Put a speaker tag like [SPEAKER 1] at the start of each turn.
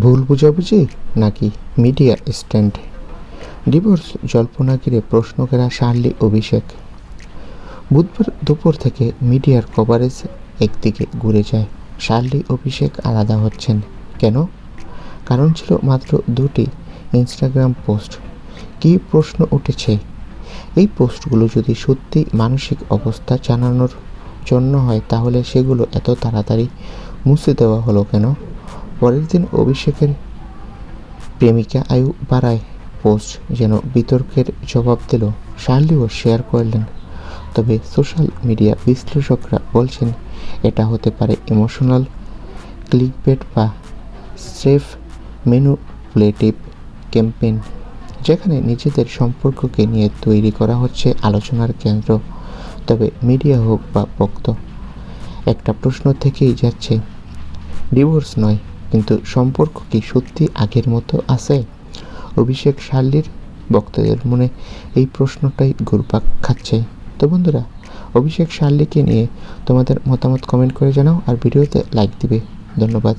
[SPEAKER 1] ভুল বুঝাবুঝি নাকি media stand divorce জল্পনা ঘিরে প্রশ্ন করা শার্লি অভিষেক। বুধবার দুপুর থেকে মিডিয়ার কভারেজ একদিকে ঘুরে যায়। শার্লি অভিষেক আলাদা হচ্ছেন। কেন? কারণ ছিল মাত্র দুটি ইনস্টাগ্রাম পোস্ট কী প্রশ্ন উঠেছে? এই পোস্টগুলো যদি সত্যি মানসিক অবস্থা জানানোর জন্য হয়, তাহলে সেগুলো এত তাড়াতাড়ি মুছে দেওয়া হলো কেন? পরের দিন অভিষেকের প্রেমিকা আয়ু বাড়ায়। পোস্ট যেন বিতর্কের জবাব দিল। শার্লিও শেয়ার করলেন, তবে সোশ্যাল মিডিয়া বিশ্লেষকরা বলছেন এটা হতে পারে ইমোশনাল ক্লিকবেট বা সেফ মেনুপুলেটিভ ক্যাম্পেইন, যেখানে নিজেদের সম্পর্ককে নিয়ে তৈরি করা হচ্ছে আলোচনার কেন্দ্র। তবে মিডিয়া হোক বা বক্ত, একটা প্রশ্ন থেকেই যাচ্ছে, ডিভোর্স নয় কিন্তু সম্পর্ক কি সত্যি আগের মতো আছে? অভিষেক শার্লির বক্তাদের মনে এই প্রশ্নটাই ঘুরপাক খাচ্ছে। তো বন্ধুরা, অভিষেক শার্লিকে নিয়ে তোমাদের মতামত কমেন্ট করে জানাও আর ভিডিওতে লাইক দিবে। ধন্যবাদ।